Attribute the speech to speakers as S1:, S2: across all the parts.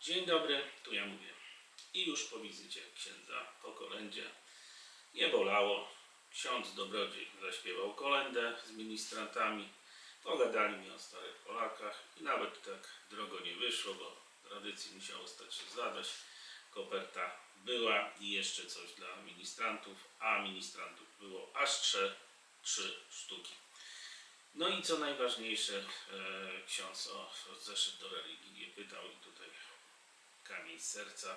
S1: Dzień dobry, tu ja mówię. I już po wizycie księdza po kolędzie nie bolało. Ksiądz Dobrodziej zaśpiewał kolędę z ministrantami. Pogadali mi o starych Polakach i nawet tak drogo nie wyszło, bo tradycji musiało stać się zadość. Koperta była i jeszcze coś dla ministrantów, a ministrantów było aż trzy, trzy sztuki. No i co najważniejsze, e, ksiądz o zeszyt do religii nie pytał i tutaj kamień serca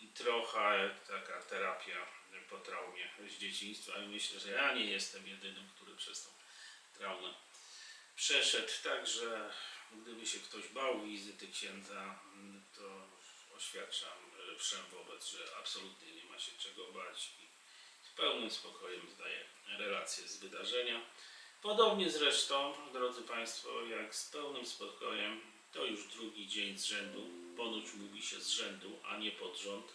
S1: i trochę taka terapia po traumie z dzieciństwa. I myślę, że ja nie jestem jedynym, który przez tą traumę przeszedł, także gdyby się ktoś bał wizyty księdza, to oświadczam e, wszem wobec, że absolutnie nie ma się czego bać i z pełnym spokojem zdaję relacje z wydarzenia. Podobnie zresztą, drodzy Państwo, jak z pełnym spokojem, to już drugi dzień z rzędu, ponoć mówi się z rzędu, a nie pod rząd.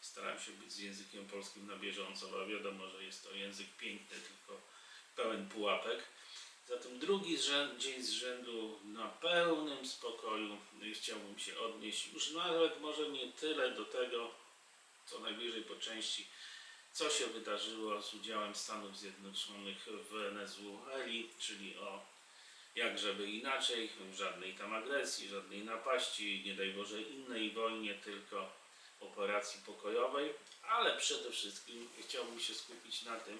S1: Staram się być z językiem polskim na bieżąco, bo wiadomo, że jest to język piękny, tylko pełen pułapek. Zatem drugi dzień z rzędu na pełnym spokoju chciałbym się odnieść już nawet może nie tyle do tego, co najwyżej po części, co się wydarzyło z udziałem Stanów Zjednoczonych w Wenezueli, czyli o jak żeby inaczej, żadnej tam agresji, żadnej napaści, nie daj Boże innej wojnie, tylko operacji pokojowej, ale przede wszystkim chciałbym się skupić na tym,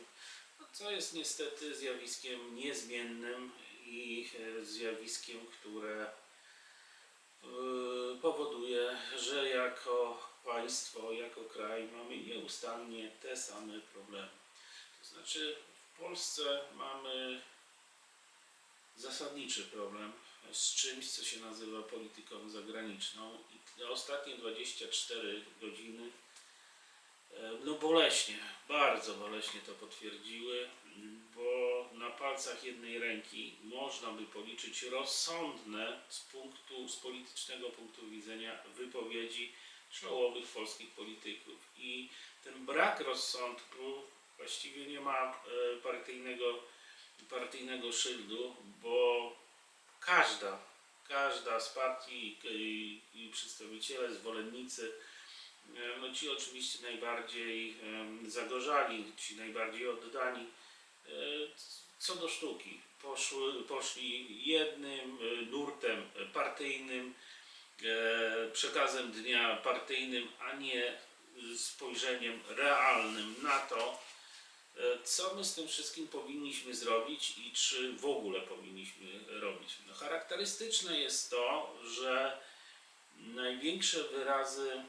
S1: co jest niestety zjawiskiem niezmiennym i e, zjawiskiem, które e, powoduje, że jako państwo, jako kraj mamy nieustannie te same problemy. To znaczy w Polsce mamy zasadniczy problem z czymś, co się nazywa polityką zagraniczną. I te ostatnie 24 godziny e, no boleśnie, bardzo boleśnie to potwierdziły, bo na palcach jednej ręki można by policzyć rozsądne z punktu, z politycznego punktu widzenia wypowiedzi czołowych polskich polityków. I ten brak rozsądku właściwie nie ma e, partyjnego, partyjnego szyldu, bo każda, każda z partii i, i przedstawiciele, zwolennicy No ci oczywiście najbardziej zagorzali, ci najbardziej oddani. Co do sztuki, poszły, poszli jednym e, nurtem partyjnym, e, przekazem dnia partyjnym, a nie spojrzeniem realnym na to, co my z tym wszystkim powinniśmy zrobić i czy w ogóle powinniśmy robić. No, charakterystyczne jest to, że największe wyrazy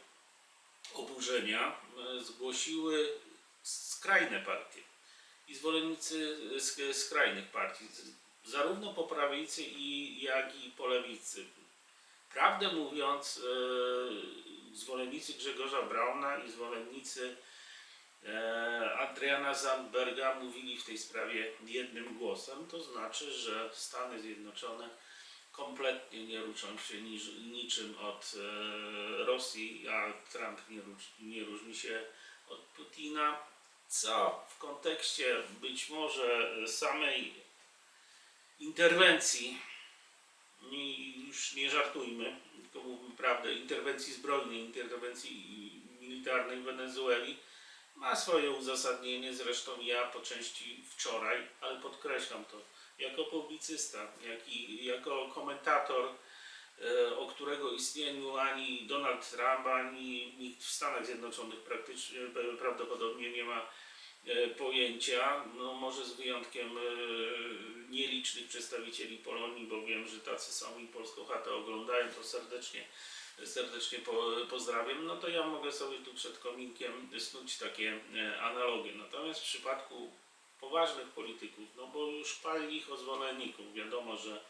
S1: oburzenia e, zgłosiły skrajne partie i zwolennicy sk- skrajnych partii, zarówno po prawicy jak i po lewicy. Prawdę mówiąc, e, zwolennicy Grzegorza Brauna i zwolennicy e, Adriana Zandberga mówili w tej sprawie jednym głosem, to znaczy, że Stany Zjednoczone kompletnie nie różnią się niczym od e, Rosji, a Trump nie, róż, nie różni się od Putina, co w kontekście być może samej interwencji, już nie żartujmy, tylko mówmy prawdę, interwencji zbrojnej, interwencji militarnej w Wenezueli, ma swoje uzasadnienie, zresztą ja po części wczoraj, ale podkreślam to jako publicysta, jak i jako komentator, e, o którego istnieniu ani Donald Trump, ani nikt w Stanach Zjednoczonych praktycznie e, prawdopodobnie nie ma e, pojęcia, no może z wyjątkiem nielicznych przedstawicieli Polonii, bo wiem, że tacy są i Polską Chatę oglądają, to serdecznie serdecznie po, pozdrawiam, no to ja mogę sobie tu przed kominkiem snuć takie e, analogie. Natomiast w przypadku poważnych polityków, no bo już pali ich o zwolenników, wiadomo, że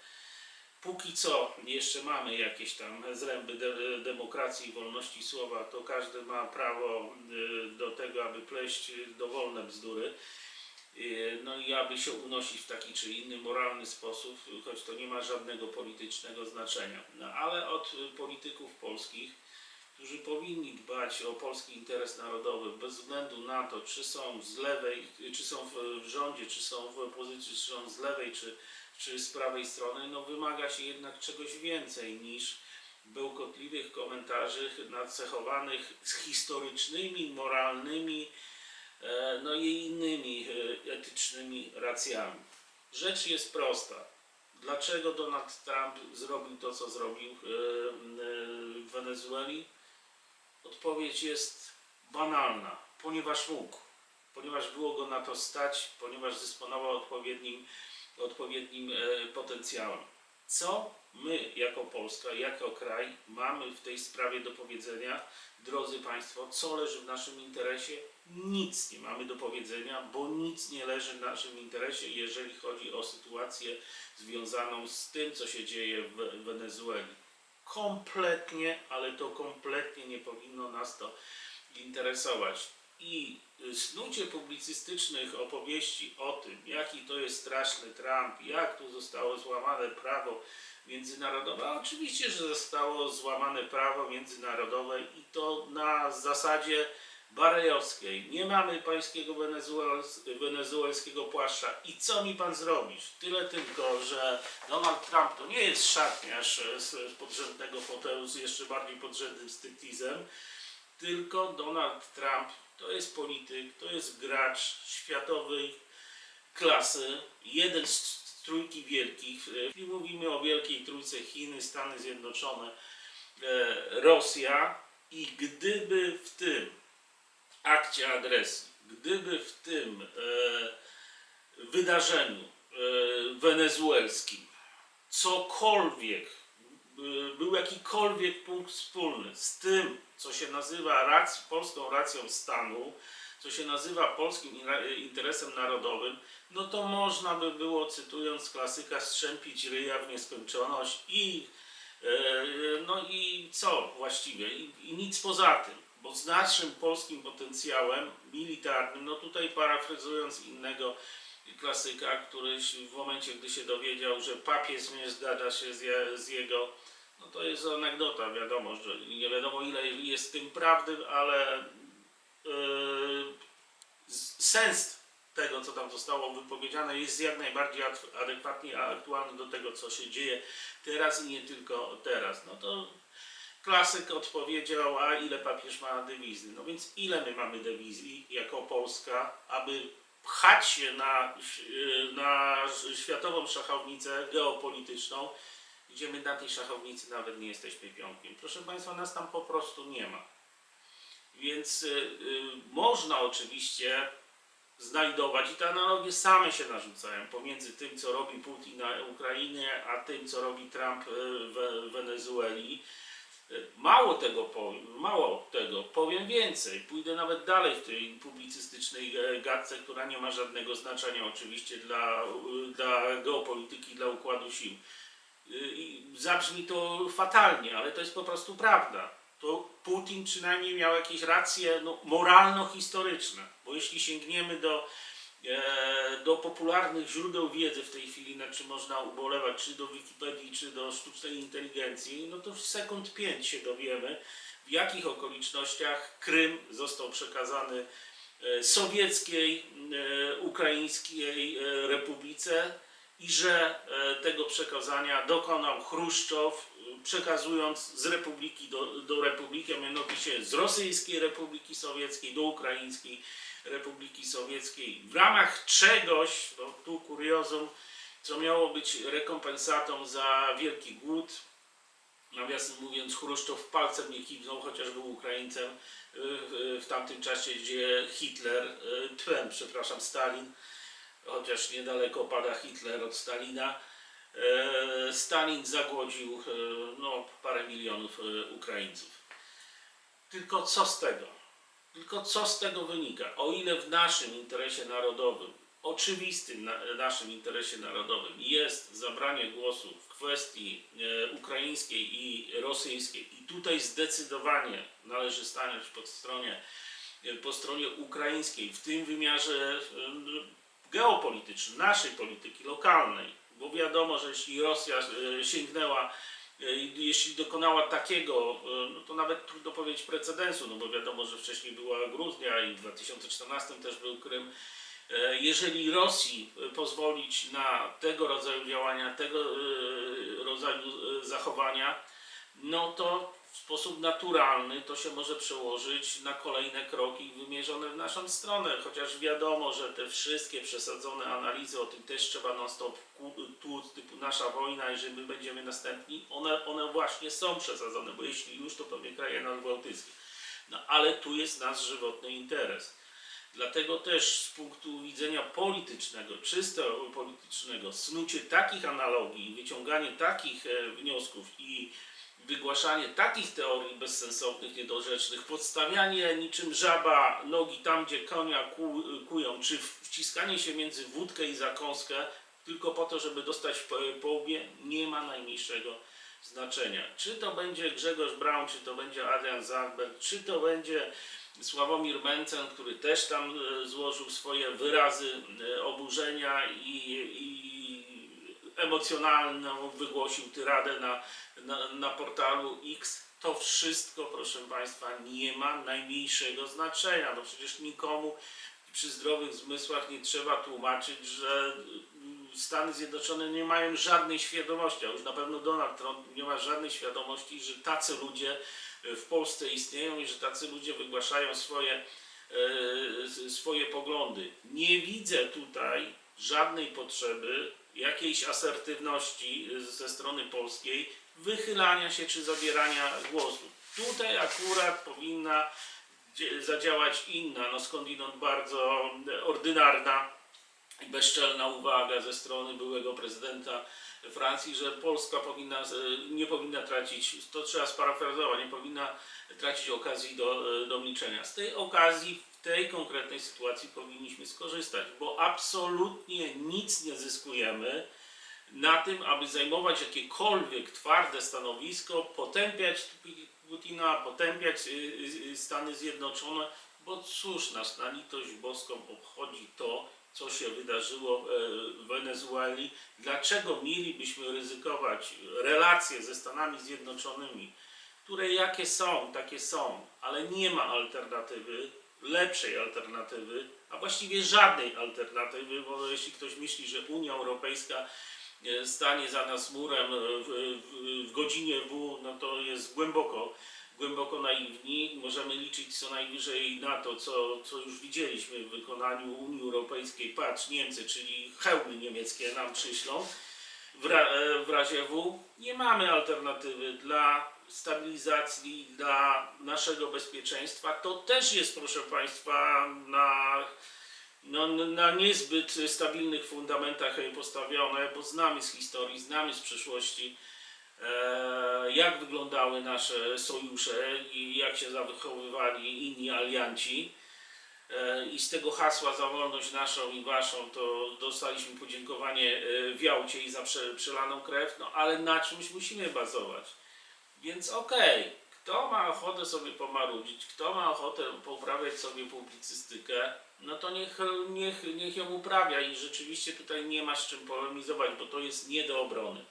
S1: póki co jeszcze mamy jakieś tam zręby de- demokracji i wolności słowa, to każdy ma prawo y, do tego, aby pleść dowolne bzdury. Y, No i aby się unosić w taki czy inny moralny sposób, choć to nie ma żadnego politycznego znaczenia. No ale od polityków polskich, którzy powinni dbać o polski interes narodowy bez względu na to, czy są z lewej, czy są w, rządzie, czy są w opozycji, czy są z lewej, czy, czy z prawej strony, no wymaga się jednak czegoś więcej niż bełkotliwych komentarzy nacechowanych z historycznymi, moralnymi, no i innymi e, etycznymi racjami. Rzecz jest prosta. Dlaczego Donald Trump zrobił to, co zrobił e, e, w Wenezueli? Odpowiedź jest banalna. Ponieważ mógł. Ponieważ było go na to stać, ponieważ dysponował odpowiednim, odpowiednim e, potencjałem. Co my jako Polska, jako kraj mamy w tej sprawie do powiedzenia? Drodzy Państwo, co leży w naszym interesie? Nic nie mamy do powiedzenia, bo nic nie leży w naszym interesie, jeżeli chodzi o sytuację związaną z tym, co się dzieje w Wenezueli. Kompletnie, ale to kompletnie nie powinno nas to interesować. I y, snucie publicystycznych opowieści o tym, jaki to jest straszny Trump, jak tu zostało złamane prawo międzynarodowe, a oczywiście, że zostało złamane prawo międzynarodowe i to na zasadzie barejowskiej. Nie mamy pańskiego wenezuels- wenezuelskiego płaszcza i co mi pan zrobisz? Tyle tylko, że Donald Trump to nie jest szatniarz e, z podrzędnego fotelu z jeszcze bardziej podrzędnym striptizem, tylko Donald Trump to jest polityk, to jest gracz światowej klasy, jeden z trójki wielkich. E, Jeśli mówimy o wielkiej trójce Chiny, Stany Zjednoczone, e, Rosja i gdyby w tym akcie agresji, gdyby w tym e, wydarzeniu e, wenezuelskim cokolwiek, y, był jakikolwiek punkt wspólny z tym, co się nazywa rac, polską racją stanu, co się nazywa polskim ina- interesem narodowym, no to można by było, cytując klasyka, strzępić ryja w nieskończoność i e, no i co właściwie? I, I nic poza tym, bo z naszym polskim potencjałem militarnym, no tutaj parafrazując innego klasyka, który w momencie, gdy się dowiedział, że papież nie zgadza się z, je, z jego, no to jest anegdota, wiadomo, że nie wiadomo ile jest tym prawdy, ale yy, sens tego, co tam zostało wypowiedziane, jest jak najbardziej ad- adekwatnie aktualny do tego, co się dzieje teraz i nie tylko teraz. No to klasyk odpowiedział, a ile papież ma dywizji? No więc ile my mamy dywizji jako Polska, aby pchać się na, na światową szachownicę geopolityczną, gdzie my na tej szachownicy nawet nie jesteśmy pionkiem. Proszę Państwa, nas tam po prostu nie ma. Więc y, y, można oczywiście znajdować i te analogie same się narzucają pomiędzy tym, co robi Putin na Ukrainie, a tym, co robi Trump y, w Wenezueli. Y, Mało tego powiem, mało tego, powiem więcej, pójdę nawet dalej w tej publicystycznej e, gadce, która nie ma żadnego znaczenia oczywiście dla, y, dla geopolityki, dla układu sił. Y, zabrzmi to fatalnie, ale to jest po prostu prawda. To Putin przynajmniej miał jakieś racje no, moralno-historyczne, bo jeśli sięgniemy do, do popularnych źródeł wiedzy w tej chwili, na czym można ubolewać, czy do Wikipedii, czy do sztucznej inteligencji, no to w sekund pięć się dowiemy, w jakich okolicznościach Krym został przekazany e, sowieckiej, e, ukraińskiej e, republice i że e, tego przekazania dokonał Chruszczow, e, przekazując z republiki do, do republiki, a mianowicie z rosyjskiej Republiki Sowieckiej do ukraińskiej Republiki Sowieckiej. W ramach czegoś, tu kuriozum, co miało być rekompensatą za wielki głód, Nawiasem mówiąc, Chruszczow palcem nie kiwnął, chociaż był Ukraińcem y, w, tamtym czasie, gdzie Hitler, y, tłem, przepraszam, Stalin, chociaż niedaleko pada Hitler od Stalina, Stalin zagłodził e, no, parę milionów e, Ukraińców. Tylko co z tego? Tylko co z tego wynika? O ile w naszym interesie narodowym, oczywistym na, naszym interesie narodowym jest zabranie głosu w kwestii e, ukraińskiej i rosyjskiej i tutaj zdecydowanie należy stanąć pod stronie, e, po stronie ukraińskiej w tym wymiarze e, geopolitycznym, naszej polityki lokalnej, bo wiadomo, że jeśli Rosja e, sięgnęła E, jeśli dokonała takiego, e, no to nawet trudno powiedzieć precedensu, no bo wiadomo, że wcześniej była Gruzja i w 2014 też był Krym. Jeżeli Rosji pozwolić na tego rodzaju działania, tego rodzaju zachowania, no to w sposób naturalny to się może przełożyć na kolejne kroki wymierzone w naszą stronę, chociaż wiadomo, że te wszystkie przesadzone analizy, o tym też trzeba non stop tu, typu nasza wojna i że my będziemy następni, one, one właśnie są przesadzone, bo jeśli już, to pewnie kraje nadbałtyckie. No ale tu jest nasz żywotny interes. Dlatego też z punktu widzenia politycznego, czysto politycznego, snucie takich analogii, wyciąganie takich e, wniosków i wygłaszanie takich teorii bezsensownych, niedorzecznych, podstawianie niczym żaba nogi tam, gdzie konia ku, kują, czy wciskanie się między wódkę i zakąskę tylko po to, żeby dostać po, nie ma najmniejszego znaczenia. Czy to będzie Grzegorz Braun, czy to będzie Adrian Zandberg, czy to będzie Sławomir Mencen, który też tam e, złożył swoje wyrazy e, oburzenia i, i emocjonalną wygłosił tyradę na, na, na portalu X. To wszystko, proszę Państwa, nie ma najmniejszego znaczenia. No przecież nikomu przy zdrowych zmysłach nie trzeba tłumaczyć, że mm, Stany Zjednoczone nie mają żadnej świadomości, a już na pewno Donald Trump nie ma żadnej świadomości, że tacy ludzie w Polsce istnieją i że tacy ludzie wygłaszają swoje, e, swoje poglądy. Nie widzę tutaj żadnej potrzeby jakiejś asertywności ze strony polskiej, wychylania się czy zabierania głosu. Tutaj akurat powinna zadziałać inna, no skądinąd bardzo ordynarna i bezczelna uwaga ze strony byłego prezydenta Francji, że Polska powinna, nie powinna tracić, to trzeba sparafrazować, nie powinna tracić okazji do, do milczenia. Z tej okazji tej konkretnej sytuacji powinniśmy skorzystać, bo absolutnie nic nie zyskujemy na tym, aby zajmować jakiekolwiek twarde stanowisko, potępiać Putina, potępiać y, y, y, Stany Zjednoczone, bo cóż nas na litość boską obchodzi to, co się wydarzyło e, w Wenezueli. Dlaczego mielibyśmy ryzykować relacje ze Stanami Zjednoczonymi, które jakie są, takie są, ale nie ma alternatywy, lepszej alternatywy, a właściwie żadnej alternatywy, bo jeśli ktoś myśli, że Unia Europejska e, stanie za nas murem w, w, w godzinie W, no to jest głęboko, głęboko naiwni. Możemy liczyć co najwyżej na to, co, co już widzieliśmy w wykonaniu Unii Europejskiej. Patrz, Niemcy, czyli hełmy niemieckie nam przyślą w, ra, e, w razie W. Nie mamy alternatywy dla stabilizacji, dla naszego bezpieczeństwa. To też jest, proszę Państwa, na no, na niezbyt stabilnych fundamentach postawione, bo znamy z historii, znamy z przeszłości, e, jak wyglądały nasze sojusze i jak się zachowywali inni alianci. E, I z tego hasła za wolność naszą i waszą to dostaliśmy podziękowanie e, w Jałcie i za prze, przelaną krew, no ale na czymś musimy bazować. Więc okej, kto ma ochotę sobie pomarudzić, kto ma ochotę poprawiać sobie publicystykę, no to niech, niech, niech ją uprawia i rzeczywiście tutaj nie ma z czym polemizować, bo to jest nie do obrony.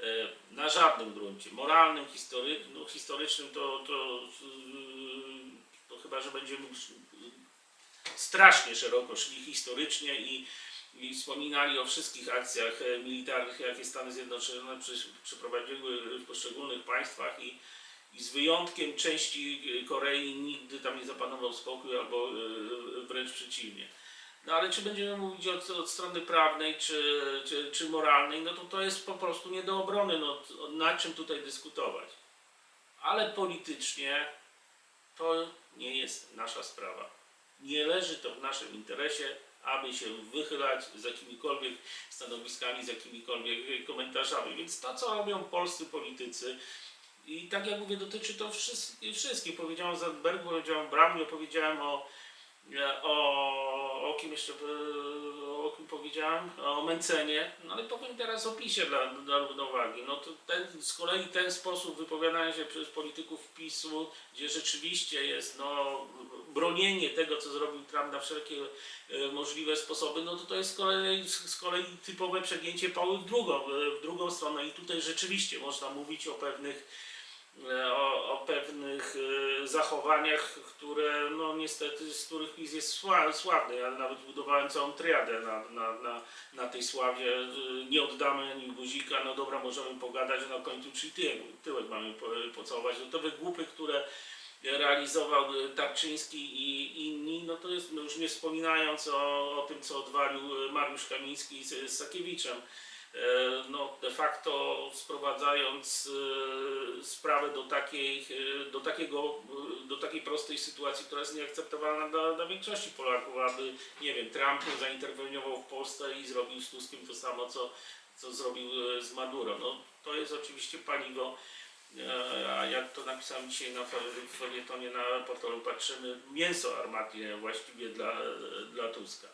S1: E, Na żadnym gruncie. Moralnym, history, no, historycznym to, to, to chyba, że będziemy sz- strasznie szeroko szli historycznie i, i wspominali o wszystkich akcjach e, militarnych, jakie Stany Zjednoczone przeprowadziły w poszczególnych państwach i, i z wyjątkiem części e, Korei nigdy tam nie zapanował spokój albo e, wręcz przeciwnie. No ale czy będziemy mówić od, od strony prawnej czy, czy, czy moralnej, no to to jest po prostu nie do obrony, no to na czym tutaj dyskutować. Ale politycznie to nie jest nasza sprawa. Nie leży to w naszym interesie, aby się wychylać z jakimikolwiek stanowiskami, z jakimikolwiek komentarzami. Więc to, co robią polscy politycy, i tak jak mówię, dotyczy to wszystkich. wszystkich. Powiedziałem o Zandbergu, powiedziałem o Bramie, powiedziałem o, e, o, o kim jeszcze, e, o kim powiedziałem, o Mencenie, no ale powiem teraz o PiSie dla, dla równowagi. No to ten, z kolei ten sposób wypowiadania się przez polityków PiSu, gdzie rzeczywiście jest no, bronienie tego, co zrobił Trump na wszelkie e, możliwe sposoby, no to to jest z kolei, z kolei typowe przegięcie pały w drugą, w drugą stronę i tutaj rzeczywiście można mówić o pewnych e, o, o pewnych e, zachowaniach, które no niestety, z których PiS jest sła- sławny. Ja nawet budowałem całą triadę na, na, na, na tej sławie. Nie oddamy ani guzika, no dobra, możemy pogadać, na końcu czy tyłek, mamy po, pocałować. No to wygłupy, które realizował Tarczyński i inni, no to jest, no już nie wspominając o, o tym, co odwalił Mariusz Kamiński z, z Sakiewiczem. E, no, de facto sprowadzając e, sprawę do takiej, e, do, takiego, do takiej prostej sytuacji, która jest nieakceptowalna dla, dla większości Polaków, aby, nie wiem, Trump zainterweniował w Polsce i zrobił z Tuskiem to samo, co, co zrobił z Maduro. No, to jest oczywiście paliwo, a jak to napisałem dzisiaj na felietonie na portalu Patrzymy, mięso armatnie właściwie dla, dla Tuska.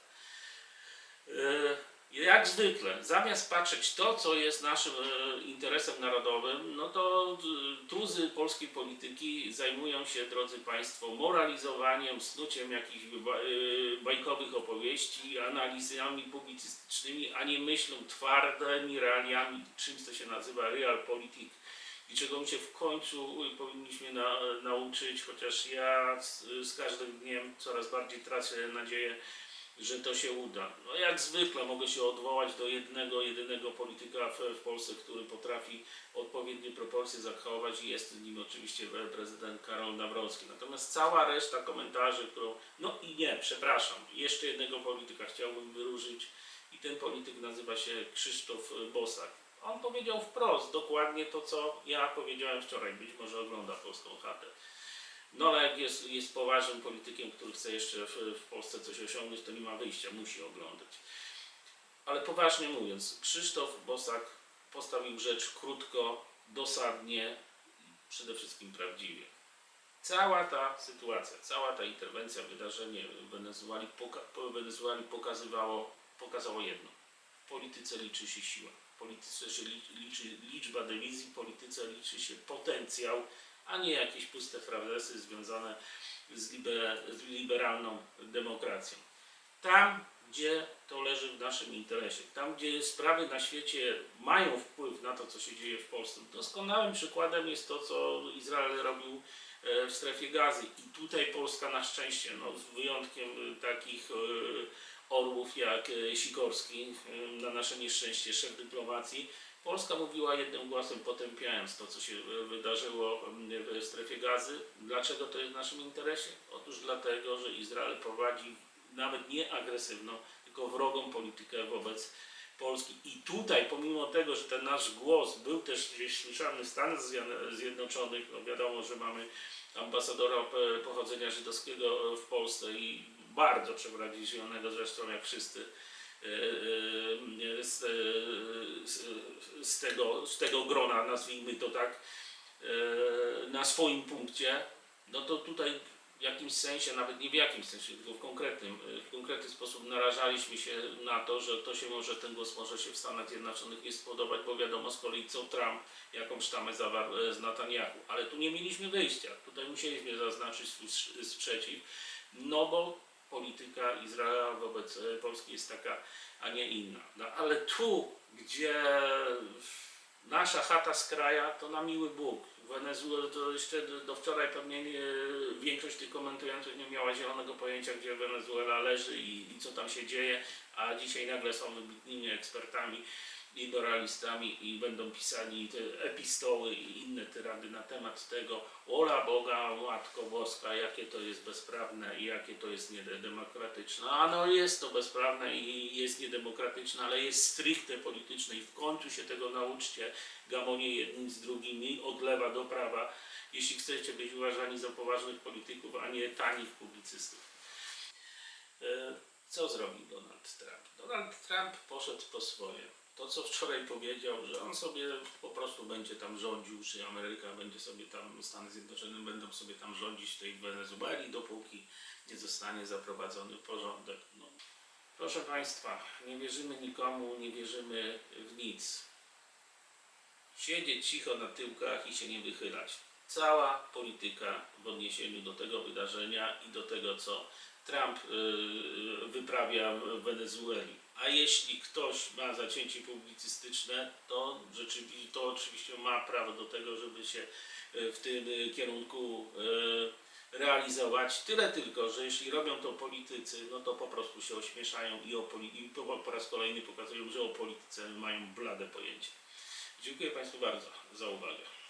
S1: E, jak zwykle, zamiast patrzeć to, co jest naszym e, interesem narodowym, no to e, tuzy polskiej polityki zajmują się, drodzy Państwo, moralizowaniem, snuciem jakichś ba- e, bajkowych opowieści, analizami publicystycznymi, a nie myślą twardymi realiami, czymś co się nazywa realpolitik i czego się w końcu powinniśmy na, nauczyć, chociaż ja z, z każdym dniem coraz bardziej tracę nadzieję, że to się uda. No jak zwykle mogę się odwołać do jednego, jedynego polityka w, w Polsce, który potrafi odpowiednie proporcje zachować i jest nim oczywiście prezydent Karol Nawrocki. Natomiast cała reszta komentarzy, którą... No i nie, przepraszam, jeszcze jednego polityka chciałbym wyróżnić i ten polityk nazywa się Krzysztof Bosak. On powiedział wprost dokładnie to, co ja powiedziałem wczoraj, być może ogląda Polską Chatę. No ale jak jest, jest poważnym politykiem, który chce jeszcze w, w Polsce coś osiągnąć, to nie ma wyjścia, musi oglądać. Ale poważnie mówiąc, Krzysztof Bosak postawił rzecz krótko, dosadnie przede wszystkim prawdziwie. Cała ta sytuacja, cała ta interwencja, wydarzenie w Wenezueli, poka po- Wenezueli pokazywało, pokazało jedno. W polityce liczy się siła. Polityce się li- liczy liczba dywizji, w polityce liczy się potencjał, a nie jakieś puste frazesy związane z, liber, z liberalną demokracją. Tam, gdzie to leży w naszym interesie, tam, gdzie sprawy na świecie mają wpływ na to, co się dzieje w Polsce, doskonałym przykładem jest to, co Izrael robił e, w strefie gazy. I tutaj Polska na szczęście, no, z wyjątkiem e, takich e, orłów jak e, Sikorski, e, na nasze nieszczęście szef dyplomacji, Polska mówiła jednym głosem, potępiając to, co się e, wydarzyło w strefie gazy. Dlaczego to jest w naszym interesie? Otóż dlatego, że Izrael prowadzi nawet nie agresywną, tylko wrogą politykę wobec Polski. I tutaj, pomimo tego, że ten nasz głos był też gdzieś słyszany w Stanach Zjednoczonych, no wiadomo, że mamy ambasadora pochodzenia żydowskiego w Polsce i bardzo przewrażliwionego zresztą jak wszyscy e, e, z, e, z, z, tego, z tego grona, nazwijmy to tak, na swoim punkcie, no to tutaj w jakimś sensie, nawet nie w jakimś sensie, tylko w konkretnym, w konkretny sposób narażaliśmy się na to, że to się może, ten głos może się w Stanach Zjednoczonych nie spodobać, bo wiadomo z kolei co Trump, jaką sztamę zawarł z Netanyahu. Ale tu nie mieliśmy wyjścia, tutaj musieliśmy zaznaczyć swój sprzeciw, no bo polityka Izraela wobec e, Polski jest taka, a nie inna. No, ale tu, gdzie nasza chata z kraja, to na miły Bóg. Wenezuela to jeszcze do, wczoraj pewnie nie, większość tych komentujących nie miała zielonego pojęcia, gdzie Wenezuela leży i, i co tam się dzieje, a dzisiaj nagle są wybitnymi ekspertami i moralistami i będą pisali te epistoły i inne tyrady na temat tego, ola Boga, Matko Boska, jakie to jest bezprawne i jakie to jest niedemokratyczne. A no jest to bezprawne i jest niedemokratyczne, ale jest stricte polityczne i w końcu się tego nauczcie, gamonie jednym z drugimi, od lewa do prawa, jeśli chcecie być uważani za poważnych polityków, a nie tanich publicystów. E, Co zrobił Donald Trump? Donald Trump poszedł po swoje. To, co wczoraj powiedział, że on sobie po prostu będzie tam rządził, czy Ameryka będzie sobie tam, Stany Zjednoczone będą sobie tam rządzić w tej Wenezueli, dopóki nie zostanie zaprowadzony porządek. No. Proszę Państwa, nie wierzymy nikomu, nie wierzymy w nic. Siedzieć cicho na tyłkach i się nie wychylać. Cała polityka w odniesieniu do tego wydarzenia i do tego, co Trump y, wyprawia w Wenezueli. A jeśli ktoś ma zacięcie publicystyczne, to rzeczywiście to oczywiście ma prawo do tego, żeby się y, w tym y, kierunku y, realizować. Tyle tylko, że jeśli robią to politycy, no to po prostu się ośmieszają i, o i po, po raz kolejny pokazują, że o polityce mają blade pojęcie. Dziękuję Państwu bardzo za uwagę.